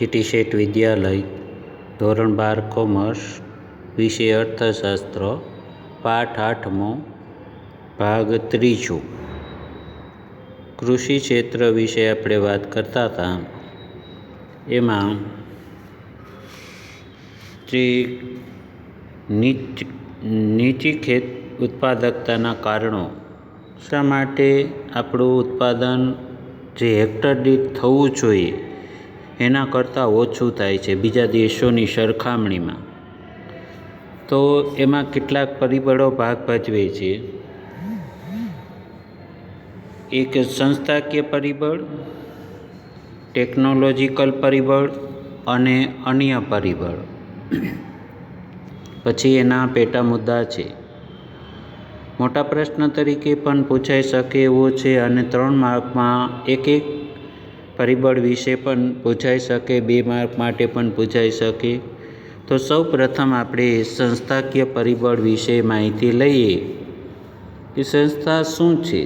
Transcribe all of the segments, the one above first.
GT શેઠ વિદ્યાલય ધોરણ બાર commerce વિષય અર્થશાસ્ત્ર પાઠ આઠમો ભાગ ત્રીજો કૃષિ ક્ષેત્ર વિશે આપણે વાત કરતા હતા એમાં જે નીચ નીચી ખેત ઉત્પાદકતાના કારણો શા માટે આપણું ઉત્પાદન જે હેક્ટર દીઠ થવું જોઈએ એના કરતાં ઓછું થાય છે બીજા દેશોની સરખામણીમાં. તો એમાં કેટલાક પરિબળો ભાગ ભજવે છે. એક સંસ્થાકીય પરિબળ, ટેકનોલોજીકલ પરિબળ અને અન્ય પરિબળ. પછી એના પેટા મુદ્દા છે. મોટા પ્રશ્ન તરીકે પણ પૂછાઈ શકે એવો છે અને ત્રણ માર્કમાં એક એક પરિબળ વિશે પણ પૂછાઈ શકે, બે માર્ક માટે પણ પૂછાઈ શકે. તો સૌ પ્રથમ આપણે સંસ્થાકીય પરિબળ વિશે માહિતી લઈએ કે સંસ્થા શું છે.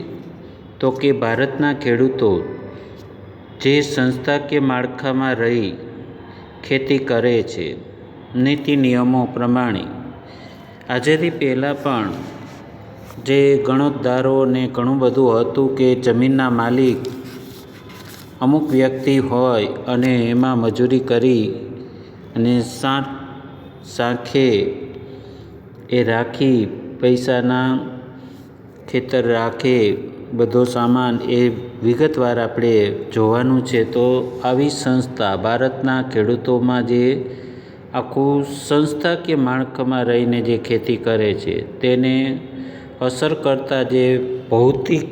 તો કે ભારતના ખેડૂતો જે સંસ્થાકીય માળખામાં રહી ખેતી કરે છે, નીતિ નિયમો પ્રમાણે. આજેથી પહેલાં પણ જે ગણોતદારોને ઘણું બધું હતું કે જમીનના માલિક અમુક વ્યક્તિ હોય અને એમાં મજૂરી કરી અને સાત સાંખે એ રાખી પૈસાના ખેતર રાખે બધો સામાન એ વિગતવાર આપણે જોવાનું છે, તો આવી સંસ્થા ભારતના ખેડૂતોમાં જે આખું સંસ્થાકીય માળખામાં રહીને જે ખેતી કરે છે, તેને અસર કરતા જે ભૌતિક,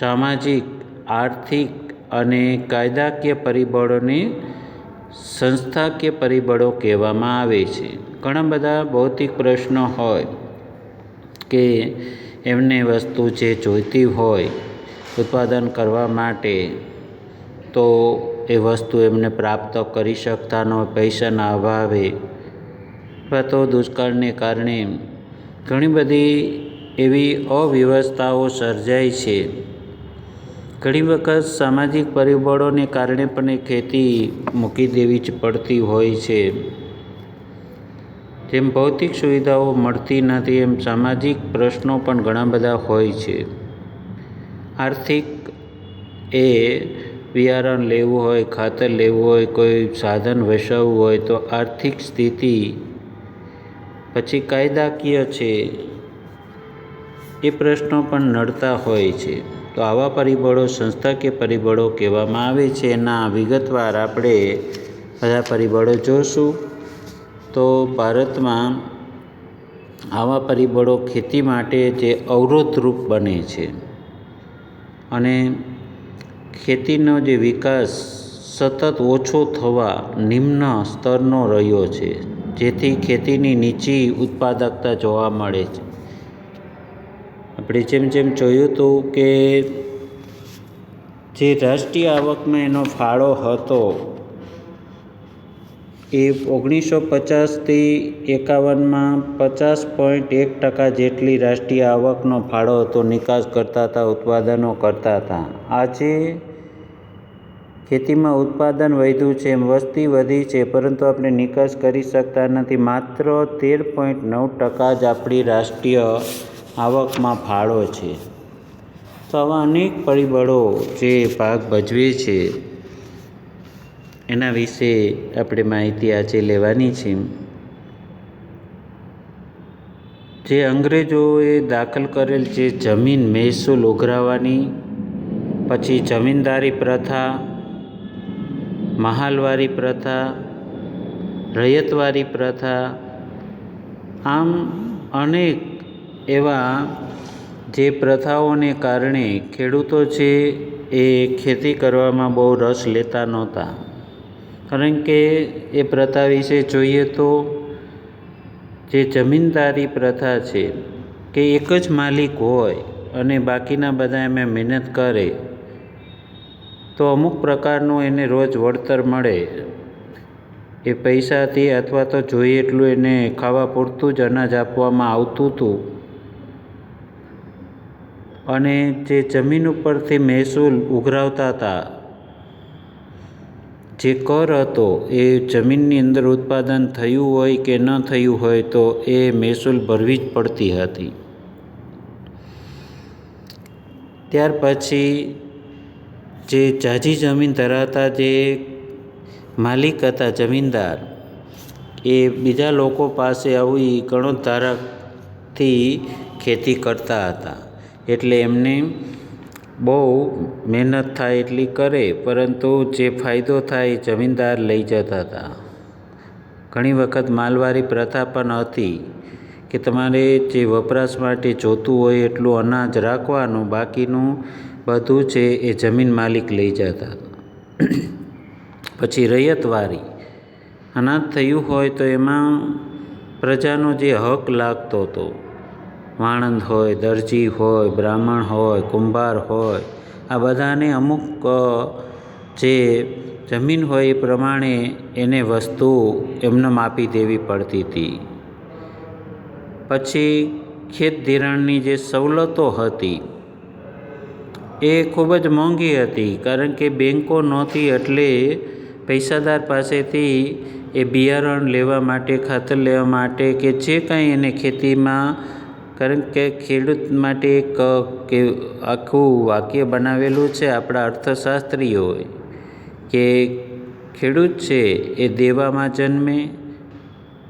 સામાજિક, આર્થિક અને કાયદાકીય પરિબળોને સંસ્થાકીય પરિબળો કહેવામાં આવે છે. ઘણા બધા ભૌતિક પ્રશ્નો હોય કે એમને વસ્તુ જે જોઈતી હોય ઉત્પાદન કરવા માટે, તો એ વસ્તુ એમને પ્રાપ્ત કરી શકતા ન પૈસાના અભાવે અથવા તો દુષ્કાળને કારણે. ઘણી બધી એવી અવ્યવસ્થાઓ સર્જાય છે ઘણી વખત સામાજિક પરિબળોને કારણે પણ એ ખેતી મૂકી દેવી જ પડતી હોય છે. જેમ ભૌતિક સુવિધાઓ મળતી નથી, એમ સામાજિક પ્રશ્નો પણ ઘણા બધા હોય છે. આર્થિક એ બિયારણ લેવું હોય, ખાતર લેવું હોય, કોઈ સાધન વસાવવું હોય, તો આર્થિક સ્થિતિ પછી કાયદાકીય છે. એ પ્રશ્નો પણ નડતા હોય છે. તો આવા પરિબળો સંસ્થાકીય પરિબળો કહેવામાં આવે છે, એના વિગતવાર આપણે બધા પરિબળો જોશું. તો ભારતમાં આવા પરિબળો ખેતી માટે જે અવરોધરૂપ બને છે અને ખેતીનો જે વિકાસ સતત ઓછો થવા નિમ્ન સ્તરનો રહ્યો છે, જેથી ખેતીની નીચી ઉત્પાદકતા જોવા મળે છે. આપણે જેમ જેમ જોયું હતું કે જે રાષ્ટ્રીય આવકમાં એનો ફાળો હતો એ ઓગણીસો પચાસથી એકાવનમાં પચાસ પોઈન્ટ એક ટકા જેટલી રાષ્ટ્રીય આવકનો ફાળો હતો, નિકાસ કરતા હતા, ઉત્પાદનો કરતા હતા. આજે ખેતીમાં ઉત્પાદન વધ્યું છે, એમ વસ્તી વધી છે, પરંતુ આપણે નિકાસ કરી શકતા નથી. માત્ર તેર પોઈન્ટ નવ ટકા જ આપણી રાષ્ટ્રીય આવકમાં ફાળો છે. તો આવા અનેક પરિબળો જે ભાગ ભજવે છે, એના વિશે આપણે માહિતી આજે લેવાની છે. જે અંગ્રેજોએ દાખલ કરેલ જે જમીન મહેસૂલ ઉઘરાવવાની, પછી જમીનદારી પ્રથા, મહાલવારી પ્રથા, રૈયતવારી પ્રથા, આમ અનેક એવા જે પ્રથાઓને કારણે ખેડૂતો છે એ ખેતી કરવામાં બહુ રસ લેતા નહોતા. કારણ કે એ પ્રથા વિશે જોઈએ તો જે જમીનદારી પ્રથા છે કે એક જ માલિક હોય અને બાકીના બધા એમાં મહેનત કરે, તો અમુક પ્રકારનું એને રોજ વળતર મળે. એ પૈસાથી અથવા તો જોઈએ એટલું એને ખાવા પૂરતું જ અનાજ આપવામાં આવતું હતું. અને જે જમીન ઉપરથી મહેસૂલ ઉઘરાવતા હતા. જે કર હતો, એ જમીનની અંદર ઉત્પાદન થયું હોય કે ન થયું હોય તો એ મહેસૂલ ભરવી જ પડતી હતી. ત્યાર પછી જે જાજી જમીન ધરાવતા જે માલિક હતા, જમીનદાર, એ બીજા લોકો પાસે આવી ગણોધારાથી ખેતી કરતા હતા. એટલે એમને બહુ મહેનત થાય એટલી કરે, પરંતુ જે ફાયદો થાય જમીનદાર લઈ જતા હતા. ઘણી વખત માલવારી પ્રથા પણ હતી કે તમારે જે વપરાશ માટે જોતું હોય એટલું અનાજ રાખવાનું, બાકીનું બધું છે એ જમીન માલિક લઈ જતા પછી રૈયતવારી અનાજ થયું હોય તો એમાં પ્રજાનો જે હક લાગતો હતો. વાણંદ હોય, દરજી હોય, બ્રાહ્મણ હોય, કુંભાર હોય, આ બધાને અમુક જે જમીન હોય એ પ્રમાણે એને વસ્તુ એમને માપી દેવી પડતી હતી. પછી ખેત ધિરાણની જે સવલતો હતી એ ખૂબ જ મોંઘી હતી, કારણ કે બેન્કો નહોતી એટલે પૈસાદાર પાસેથી એ બિયારણ લેવા માટે, ખાતર લેવા માટે કે જે કાંઈ એને ખેતીમાં કારણ કે ખેડૂત માટે એક, કે આખું વાક્ય બનાવેલું છે આપણા અર્થશાસ્ત્રીઓએ કે ખેડૂત છે એ દેવામાં જન્મે,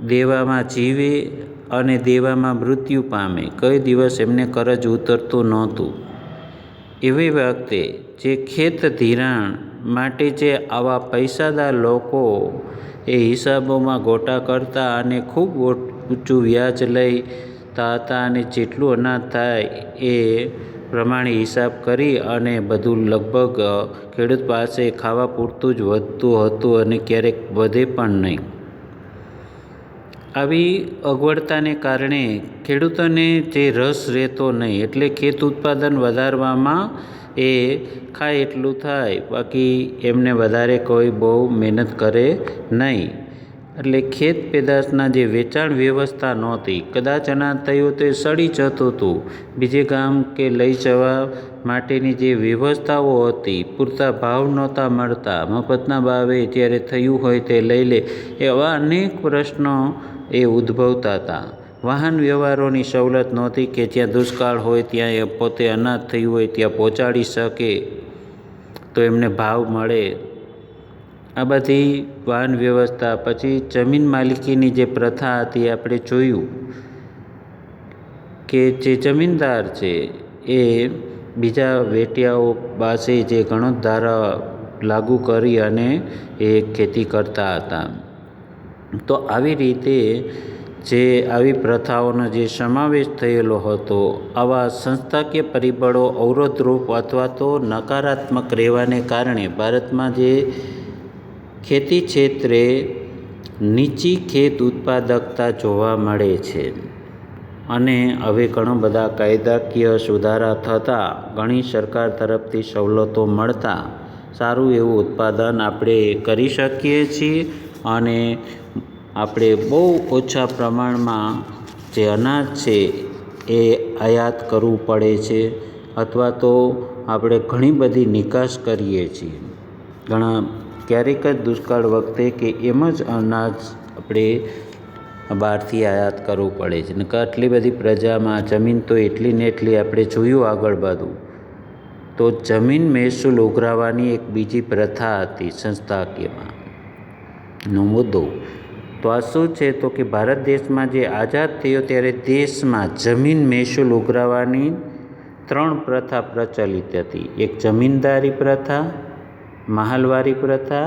દેવામાં જીવે અને દેવામાં મૃત્યુ પામે. કઈ દિવસ એમને કરજ ઉતરતું નહોતું. એવી વખતે જે ખેત ધિરાણ માટે જે આવા પૈસાદાર લોકો એ હિસાબોમાં ગોટા કરતા અને ખૂબ ઊંચું વ્યાજ લઈતા હતા અને જેટલું અનાજ થાય એ પ્રમાણે હિસાબ કરી અને બધું લગભગ ખેડૂત પાસે ખાવા પૂરતું જ વધતું હતું અને ક્યારેક વધે પણ નહીં. આવી અગવડતાને કારણે ખેડૂતોને જે રસ રહેતો નહીં, એટલે ખેત ઉત્પાદન વધારવામાં એ ખાય એટલું થાય, બાકી એમને વધારે કોઈ બહુ મહેનત કરે નહીં. એટલે ખેત પેદાશના જે વેચાણ વ્યવસ્થા નહોતી, કદાચ અનાજ થયું તો એ સડી જતું હતું બીજે ગામ કે લઈ જવા માટેની જે વ્યવસ્થાઓ હતી, પૂરતા ભાવ નહોતા મળતા. મફતના ભાવે જ્યારે થયું હોય તે લઈ લે, એવા અનેક પ્રશ્નો એ ઉદ્ભવતા હતા. વાહન વ્યવહારોની સવલત નહોતી કે જ્યાં દુષ્કાળ હોય ત્યાં એ પોતે અનાજ થયું હોય ત્યાં પહોંચાડી શકે. તો એમને ભાવ મળે. આ બધી વાહન વ્યવસ્થા, પછી જમીન માલિકીની જે પ્રથા હતી આપણે જોયું કે જે જમીનદાર છે એ બીજા વેટિયાઓ પાસે જે ગણોધારા લાગુ કરી અને એ ખેતી કરતા હતા. તો આવી રીતે જે આવી પ્રથાઓનો જે સમાવેશ થયેલો હતો, આવા સંસ્થાકીય પરિબળો અવરોધરૂપ અથવા તો નકારાત્મક રહેવાને કારણે ભારતમાં જે ખેતી ક્ષેત્રે નીચી ખેત ઉત્પાદકતા જોવા મળે છે. અને હવે ઘણા બધા કાયદાકીય સુધારા થતાં ઘણી સરકાર તરફથી સવલતો મળતા સારું એવું ઉત્પાદન આપણે કરી શકીએ છીએ અને આપણે બહુ ઓછા પ્રમાણમાં જે અનાજ છે એ આયાત કરવું પડે છે અથવા તો આપણે ઘણી બધી નિકાસ કરીએ છીએ. ઘણા ક્યારેક જ દુષ્કાળ વખતે કે એમ જ અનાજ આપણે બહારથી આયાત કરવું પડે છે. નકર આટલી બધી પ્રજામાં જમીન તો એટલી ને એટલી આપણે જોયું આગળ બધું તો જમીન મહેસૂલ ઉઘરાવાની એક બીજી પ્રથા હતી સંસ્થાકીયમાં. નો મુદ્દો. તો આ શું છે? તો કે ભારત દેશમાં જે આઝાદ થયો ત્યારે દેશમાં જમીન મહેસૂલ ઉઘરાવાની ત્રણ પ્રથા પ્રચલિત હતી. એક જમીનદારી પ્રથા મહાલવારી પ્રથા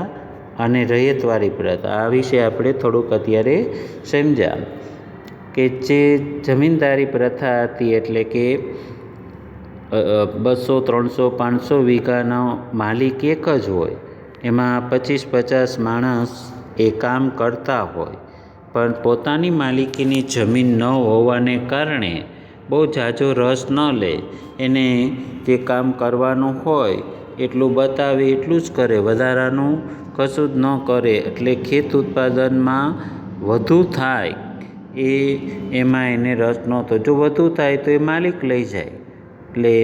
અને રૈયતવારી પ્રથા. આ વિશે આપણે થોડુંક અત્યારે સમજ્યા કે જે જમીનદારી પ્રથા હતી એટલે કે બસો, ત્રણસો, પાંચસો વીઘાનો માલિક એક જ હોય. એમાં પચીસ, પચાસ માણસ એ કામ કરતા હોય. પણ પોતાની માલિકીની જમીન ન હોવાને કારણે બહુ ઝાઝો રસ ન લે. એને જે કામ કરવાનું હોય એટલું બતાવે એટલું જ કરે. વધારાનું કશું જ ન કરે એટલે ખેત ઉત્પાદનમાં વધુ થાય એ એમાં એને રસ નહોતો. જો વધુ થાય તો એ માલિક લઈ જાય. એટલે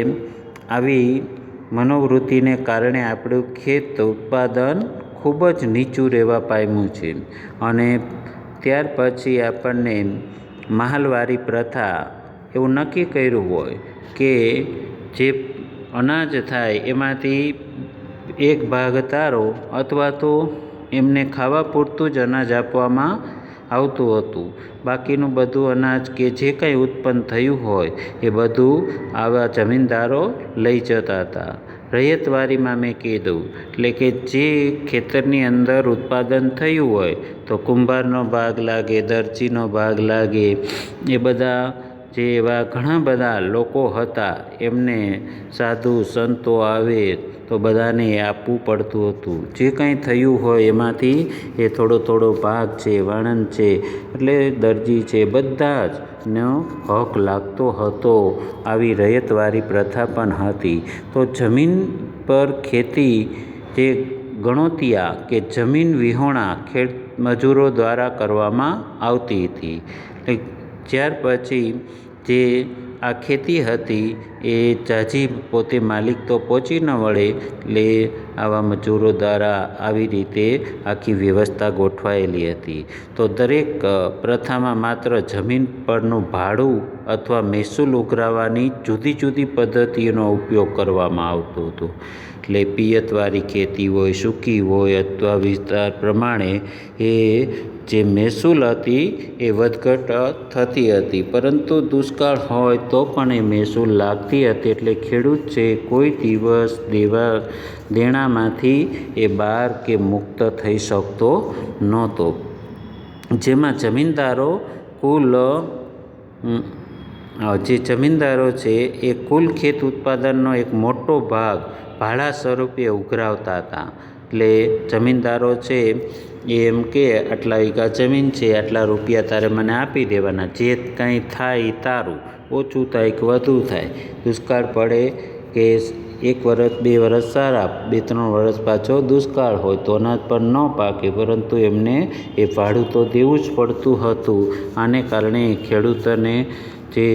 આવી મનોવૃત્તિને કારણે આપણું ખેત ઉત્પાદન ખૂબ જ નીચું રહેવા પામ્યું છે. અને ત્યાર પછી આપણને મહાલવારી પ્રથા એવું નક્કી કર્યું હોય કે જે અનાજ થાય, એમાંથી એક ભાગ તારો અથવા તો એમને ખાવા પૂરતું જ અનાજ આપવામાં આવતું હતું. બાકીનું બધું અનાજ કે જે કંઈ ઉત્પન્ન થયું હોય, એ બધું આવા જમીનદારો લઈ જતા હતા. રૈયતવારીમાં મેં કીધું, એટલે કે જે ખેતરની અંદર ઉત્પાદન થયું હોય, તો કુંભારનો ભાગ લાગે, દરજીનો ભાગ લાગે, એ બધા જે એવા ઘણા બધા લોકો હતા, એમને સાધુ સંતો આવે તો બધાને આપવું પડતું હતું. જે કંઈ થયું હોય એમાંથી એ થોડો થોડો ભાગ છે વાણંદ છે, એટલે દરજી છે, બધા જ નો હક લાગતો હતો. આવી રયતવારી પ્રથા પણ હતી. તો જમીન પર ખેતી જે ગણોતિયા કે જમીન વિહોણા ખેત મજૂરો દ્વારા કરવામાં આવતી હતી. ત્યાર પછી જે આ ખેતી હતી એ જાજી પોતે માલિક તો પહોંચી ન વળે એટલે આવા મજૂરો દ્વારા આવી રીતે આખી વ્યવસ્થા ગોઠવાયેલી હતી. તો દરેક પ્રથામાં માત્ર જમીન પરનું ભાડું અથવા મહેસૂલ ઉઘરાવવાની જુદી જુદી પદ્ધતિઓનો ઉપયોગ કરવામાં આવતો હતો. એટલે પિયતવાળી ખેતી હોય, સૂકી હોય અથવા વિસ્તાર પ્રમાણે એ જે મહેસૂલ હતી એ વધઘટ થતી હતી. પરંતુ દુષ્કાળ હોય તો પણ એ મહેસૂલ લાગતી હતી એટલે ખેડૂત છે કોઈ દિવસ દેવા, દેણામાંથી એ બહાર કે મુક્ત થઈ શકતો નહોતો. જેમાં જમીનદારો કુલ જે જમીનદારો છે, એ કુલ ખેત ઉત્પાદનનો એક મોટો ભાગ ભાડા સ્વરૂપે ઉઘરાવતા હતા. એટલે જમીનદારો છે એમ કે, આટલા વીઘા જમીન છે, આટલા રૂપિયા તારે મને આપી દેવાના. જે કંઈ થાય એ તારું. ઓછું થાય કે વધુ થાય. દુષ્કાળ પડે કે એક વરસ, બે વરસ સારા, બે ત્રણ વરસ પાછો દુષ્કાળ હોય તો અનાજ પણ ન પાકે. પરંતુ એમને એ ભાડું તો દેવું જ પડતું હતું. આને કારણે ખેડૂતોને જે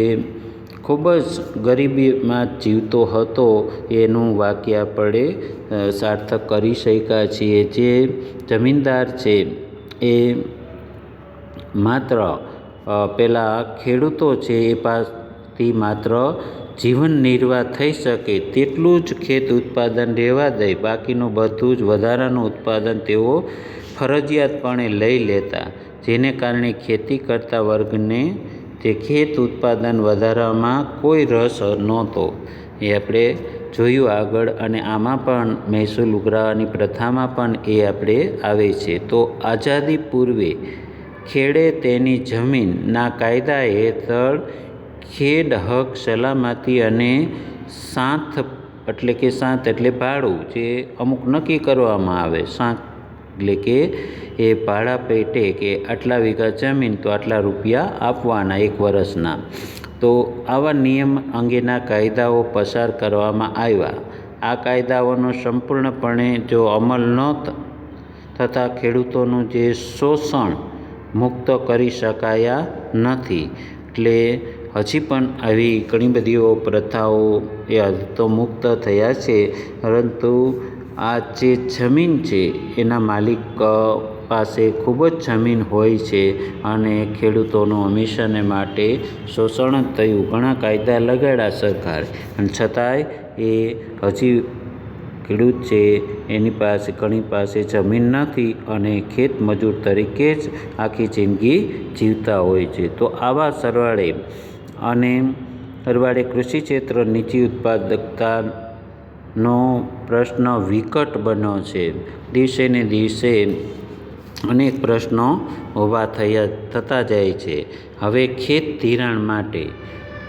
ખૂબ જ ગરીબીમાં જીવતો હતો, એનું વાક્ય આપણે સાર્થક કરી શક્યા છીએ. જે જમીનદાર છે, એ માત્ર પેલા ખેડૂતો છે, એ પાસથી માત્ર જીવન નિર્વાહ થઈ શકે તેટલું જ ખેત ઉત્પાદન રહેવા દે. બાકીનું બધું જ વધારાનું ઉત્પાદન તેઓ ફરજિયાતપણે લઈ લેતા, જેને કારણે ખેતી કરતા વર્ગને જે ખેત ઉત્પાદન વધારવામાં કોઈ રસ નહોતો. એ આપણે જોયું આગળ અને આમાં પણ મહેસૂલ ઉઘરાવાની પ્રથામાં પણ એ આપણે આવે છે. તો આઝાદી પૂર્વે ખેડે તેની જમીનના કાયદા હેઠળ ખેડ હક સલામતી અને સાથ, એટલે કે સાથ એટલે ભાડું, જે અમુક નક્કી કરવામાં આવે. સાથ એટલે કે એ ભાડા પેટે કે આટલા વીઘા જમીન તો આટલા રૂપિયા આપવાના એક વર્ષના. તો આવા નિયમ અંગેના કાયદાઓ પસાર કરવામાં આવ્યા. આ કાયદાઓનો સંપૂર્ણપણે જો અમલ ન થતાં ખેડૂતોનું જે શોષણ મુક્ત કરી શકાયા નથી. એટલે હજી પણ આવી ઘણી બધી પ્રથાઓ એ તો મુક્ત થયા છે. પરંતુ આ જે જમીન છે, એના માલિક પાસે ખૂબ જ જમીન હોય છે અને ખેડૂતોનું હંમેશાને માટે શોષણ થયું. ઘણા કાયદા લગાડ્યા સરકાર. અને છતાંય એ હજી ખેડૂત છે, એની પાસે, ઘણી પાસે જમીન નથી અને ખેત મજૂર તરીકે જ આખી જિંદગી જીવતા હોય છે. તો આવા સરવાળે અને સરવાળે કૃષિ ક્ષેત્ર નીચી ઉત્પાદકતાનો પ્રશ્ન વિકટ બન્યો છે. દિવસે ને દિવસે અનેક પ્રશ્નો ઊભા થયા, થતા જાય છે. હવે ખેત ધિરાણ માટે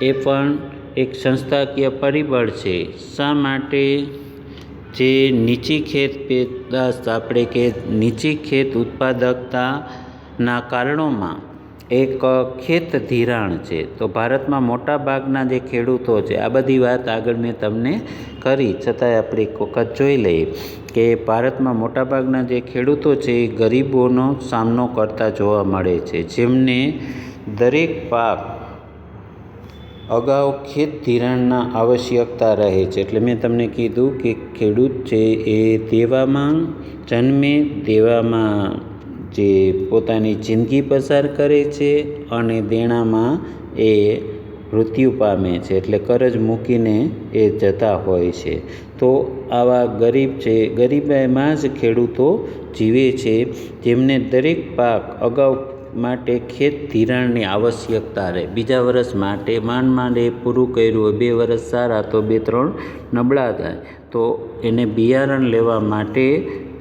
એ પણ એક સંસ્થાકીય પરિબળ છે. શા માટે? જે નીચી ખેત પેદાશ, આપણે કે નીચી ખેત ઉત્પાદકતાના કારણોમાં એક ખેત ધિરાણ છે. તો ભારતમાં મોટા ભાગના જે ખેડૂતો છે, આ બધી વાત આગળ મેં તમને કરી. છતાંય આપણે એક વખત જોઈ લઈએ કે ભારતમાં મોટાભાગના જે ખેડૂતો છે, એ ગરીબોનો સામનો કરતા જોવા મળે છે. જેમને દરેક પાક અગાઉ ખેત ધિરાણના આવશ્યકતા રહે છે. એટલે મેં તમને કીધું કે ખેડૂત છે, એ દેવામાં જન્મે, દેવામાં જે પોતાની જિંદગી પસાર કરે છે અને દેણામાં એ મૃત્યુ પામે છે, એટલે કરજ મૂકીને એ જતા હોય છે. તો આવા ગરીબ છે ગરીબાઈમાં જ ખેડૂતો જીવે છે, જેમને દરેક પાક અગાઉ માટે ખેત ધિરાણની આવશ્યકતા રહે. બીજા વર્ષ માટે માંડ માંડ એ પૂરું કર્યું હોય, બે વર્ષ સારા તો બે ત્રણ નબળા થાય. તો એને બિયારણ લેવા માટે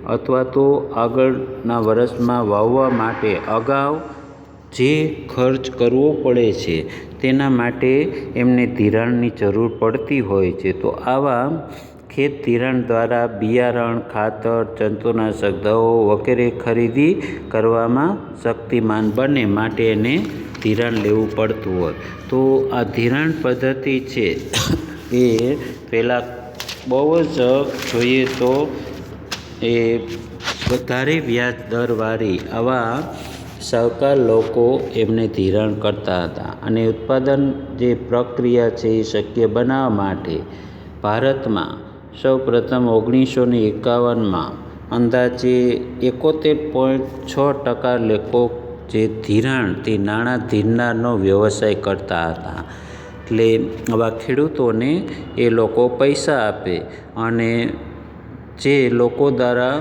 અથવા તો આગળના વરસમાં વાવવા માટે અગાઉ જે ખર્ચ કરવો પડે છે, તેના માટે એમને ધિરાણની જરૂર પડતી હોય છે. તો આવા ખેત ધિરાણ દ્વારા બિયારણ, ખાતર, જંતુનાશક, દવાઓ વગેરે ખરીદી કરવામાં શક્તિમાન બને માટે એને ધિરાણ લેવું પડતું હોય. તો આ ધિરાણ પદ્ધતિ છે એ પહેલાં બહુ જ જોઈએ તો એ વધારે વ્યાજ દરવાળી આવા સાવકાર લોકો એમને ધિરાણ કરતા હતા અને ઉત્પાદન જે પ્રક્રિયા છે એ શક્ય બનાવવા માટે ભારતમાં સૌ પ્રથમ ઓગણીસો ને એકાવનમાં અંદાજે એકોતેર પોઈન્ટ છ ટકા લોકો જે ધિરાણ તે નાણાં ધીરનારનો વ્યવસાય કરતા હતા. એટલે આવા ખેડૂતોને એ લોકો પૈસા આપે અને જે લોકો દ્વારા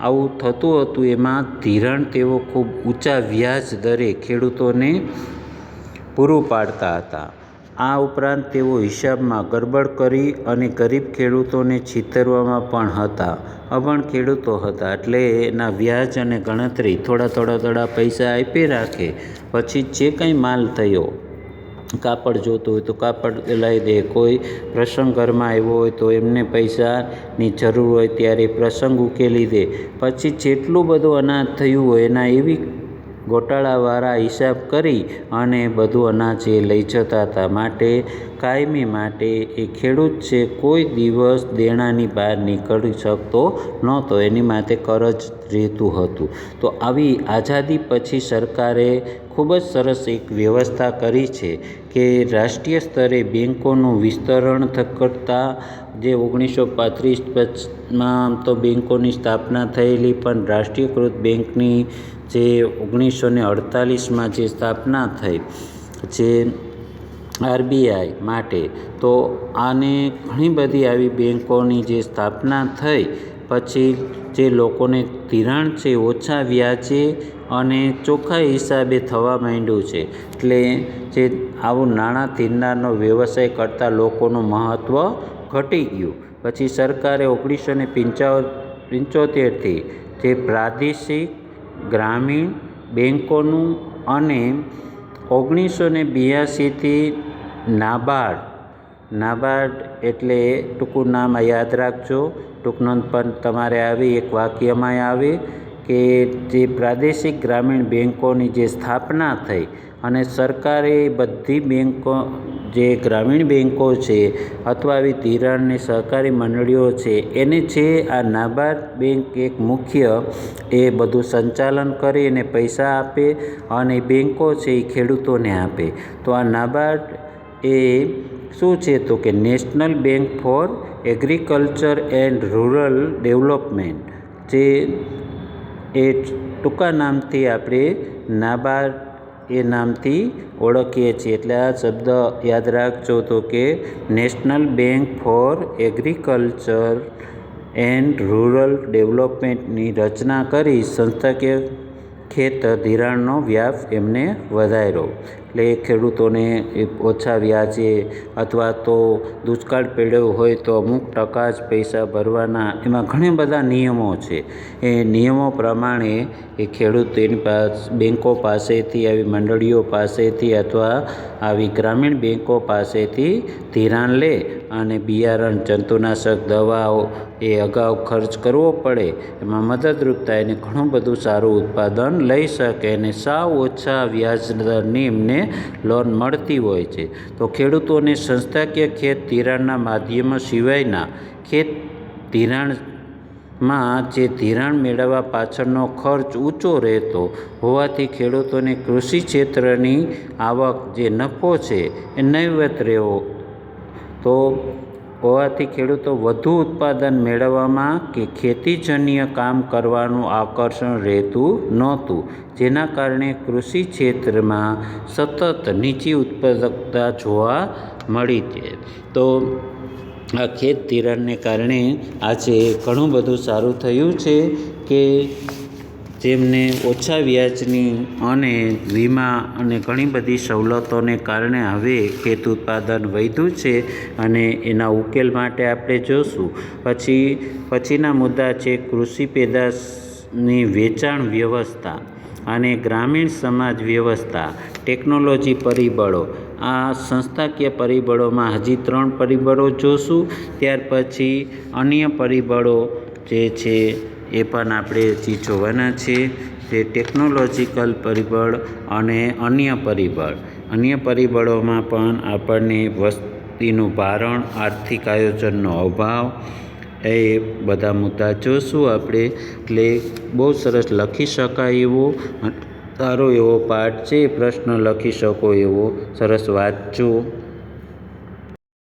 આવું થતું હતું, એમાં ધિરાણ તેઓ ખૂબ ઊંચા વ્યાજ દરે ખેડૂતોને પૂરું પાડતા હતા. આ ઉપરાંત તેઓ હિસાબમાં ગરબડ કરી અને ગરીબ ખેડૂતોને છીતરવામાં પણ હતા. અભણ ખેડૂતો હતા, એટલે એના વ્યાજ અને ગણતરી થોડા થોડા થોડા પૈસા આપી રાખે. પછી જે કંઈ માલ થયો કાપડ જોતું હોય તો કાપડ લાવી દે. કોઈ પ્રસંગ ઘરમાં આવ્યો હોય તો એમને પૈસાની જરૂર હોય ત્યારે પ્રસંગ ઉકેલી દે. પછી જેટલું બધું અનાજ થયું હોય એના એવી ગોટાળાવાળા હિસાબ કરી અને બધું અનાજ એ લઈ જતા હતા. માટે, કાયમી માટે એ ખેડૂત છે, કોઈ દિવસ દેણાની બહાર નીકળી શકતો નહોતો. એની માટે કરજ રહેતું હતું. તો આવી આઝાદી પછી સરકારે ખૂબ જ સરસ એક વ્યવસ્થા કરી છે કે રાષ્ટ્રીય સ્તરે બેન્કોનું વિસ્તરણ કરતાં જે ઓગણીસો પાંત્રીસ આમ તો બેન્કોની સ્થાપના થયેલી, પણ રાષ્ટ્રીયકૃત બેન્કની જે ઓગણીસો ને અડતાલીસમાં જે સ્થાપના થઈ, જે આરબીઆઈ માટે, તો આને ઘણી બધી આવી બેન્કોની જે સ્થાપના થઈ, પછી જે લોકોને ધિરાણ છે ઓછા વ્યાજે અને ચોખ્ખા હિસાબે થવા માંડ્યું છે. એટલે જે આવું નાણાં ધીરનારનો વ્યવસાય કરતા લોકોનું મહત્ત્વ ઘટી ગયું. પછી સરકારે ઓગણીસો ને પંચાવન પંચોતેરથી જે પ્રાદેશિક ગ્રામીણ બેન્કોનું અને ઓગણીસો ને બ્યાસીથી નાબાર્ડ. નાબાર્ડ એટલે ટૂંકું નામ યાદ રાખજો. ટૂંક પણ તમારે આવી એક વાક્યમાં આવે કે જે પ્રાદેશિક ગ્રામીણ બેન્કોની જે સ્થાપના થઈ અને સરકારે બધી બેન્કો જે ગ્રામીણ બેન્કો છે અથવા આવી ધિરાણની સહકારી મંડળીઓ છે, એને છે આ નાબાર્ડ બેન્ક એક મુખ્ય, એ બધું સંચાલન કરી અને પૈસા આપે અને બેન્કો છે એ ખેડૂતોને આપે. તો આ નાબાર્ડ એ શું છે તો કે national bank for agriculture and rural development, જે એ ટૂંકા નામથી આપણે નાબાર્ડ એ નામથી ઓળખીએ છીએ. એટલે આ શબ્દ યાદ રાખજો તો કે national bank for agriculture and rural ડેવલપમેન્ટની રચના કરી સંસ્થાકીય ખેત ધિરાણનો વ્યાપ એમને વધાર્યો. એટલે એ ખેડૂતોને એ ઓછા વ્યાજે અથવા તો દુષ્કાળ પડ્યો હોય તો અમુક ટકા જ પૈસા ભરવાના. એમાં ઘણા બધા નિયમો છે. એ નિયમો પ્રમાણે એ ખેડૂત એની પાસે બેન્કો પાસેથી આવી મંડળીઓ પાસેથી અથવા આવી ગ્રામીણ બેન્કો પાસેથી ધિરાણ લે અને બિયારણ, જંતુનાશક, દવાઓ એ અગાઉ ખર્ચ કરવો પડે. એમાં મદદરૂપ થાય અને ઘણું બધું સારું ઉત્પાદન લઈ શકે અને સાવ ઓછા વ્યાજ દરની એમને લોન મળતી હોય છે. તો ખેડૂતોને સંસ્થાકીય ખેત ધિરાણના માધ્યમ સિવાયના ખેત ધિરાણમાં જે ધિરાણ મેળવવા પાછળનો ખર્ચ ઊંચો રહેતો હોવાથી ખેડૂતોને કૃષિ ક્ષેત્રની આવક જે નફો છે એ નહિવત રહેવો તો હોવાથી ખેડૂતો વધુ ઉત્પાદન મેળવવામાં કે ખેતીજન્ય કામ કરવાનું આકર્ષણ રહેતું નહોતું, જેના કારણે કૃષિ ક્ષેત્રમાં સતત નીચી ઉત્પાદકતા જોવા મળી છે. તો આ ખેત ધિરાણને કારણે આજે ઘણું બધું સારું થયું છે કે જેમને ઓછા વ્યાજની અને વીમા અને ઘણી બધી સવલતોને કારણે હવે ખેત ઉત્પાદન વધ્યું છે અને એના ઉકેલ માટે આપણે જોશું. પછી, પછીના મુદ્દા છે કૃષિ પેદાશની વેચાણ વ્યવસ્થા અને ગ્રામીણ સમાજ વ્યવસ્થા, ટેકનોલોજી પરિબળો. આ સંસ્થાકીય પરિબળોમાં હજી ત્રણ પરિબળો જોશું. ત્યાર પછી અન્ય પરિબળો જે છે એ પણ આપણે હજી જોવાના છે તે ટેકનોલોજીકલ પરિબળ અને અન્ય પરિબળ. અન્ય પરિબળોમાં પણ આપણને વસ્તીનું ભારણ, આર્થિક આયોજનનો અભાવ, એ બધા મુદ્દા જોશું આપણે. એટલે બહુ સરસ લખી શકાય એવો સારો એવો પાઠ છે, પ્રશ્ન લખી શકો એવો. સરસ વાંચજો.